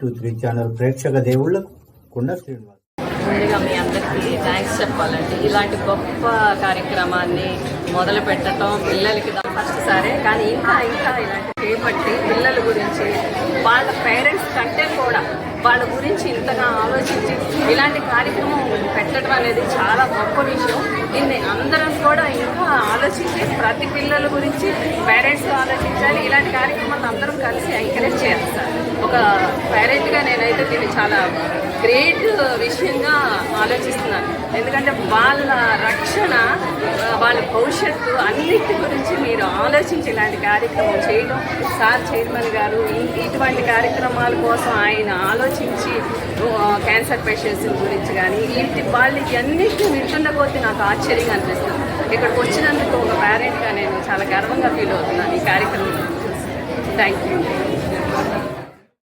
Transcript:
Two three channel ప్రేక్షక దేవుళ్ళకు కుండ శ్రీనివాస్. ముందుగా మీ అందరికీ థ్యాంక్స్ చెప్పాలండి ఇలాంటి గొప్ప కార్యక్రమాన్ని మొదలు పెట్టడం పిల్లలకి ఫస్ట్ సారే. కానీ ఇంకా ఇంకా ఇలాంటి చేపట్టి పిల్లల గురించి వాళ్ళ పేరెంట్స్ కంటే కూడా వాళ్ళ గురించి ఇంతగా ఆలోచించి ఇలాంటి కార్యక్రమం పెట్టడం అనేది చాలా గొప్ప విషయం. దీన్ని అందరం కూడా ఇంకా ఆలోచించి ప్రతి పిల్లల గురించి పేరెంట్స్ ఆలోచించాలి. ఇలాంటి కార్యక్రమాలు అందరం కలిసి ఎంకరేజ్ ఒక పేరెంట్గా నేనైతే దీన్ని చాలా గ్రేట్ విషయంగా ఆలోచిస్తున్నాను. ఎందుకంటే వాళ్ళ రక్షణ వాళ్ళ భవిష్యత్తు అన్నిటి గురించి మీరు ఆలోచించి ఇలాంటి కార్యక్రమం చేయడం సార్ చైర్మన్ గారు ఇటువంటి కార్యక్రమాల కోసం ఆయన ఆలోచించి క్యాన్సర్ పేషెంట్స్ గురించి కానీ ఇంటి వాళ్ళకి అన్నిటిని వింటున్న కొద్దీ నాకు ఆశ్చర్యంగా అనిపిస్తుంది. ఇక్కడికి వచ్చినందుకు ఒక పేరెంట్గా నేను చాలా గర్వంగా ఫీల్ అవుతున్నాను ఈ కార్యక్రమం థ్యాంక్ యూ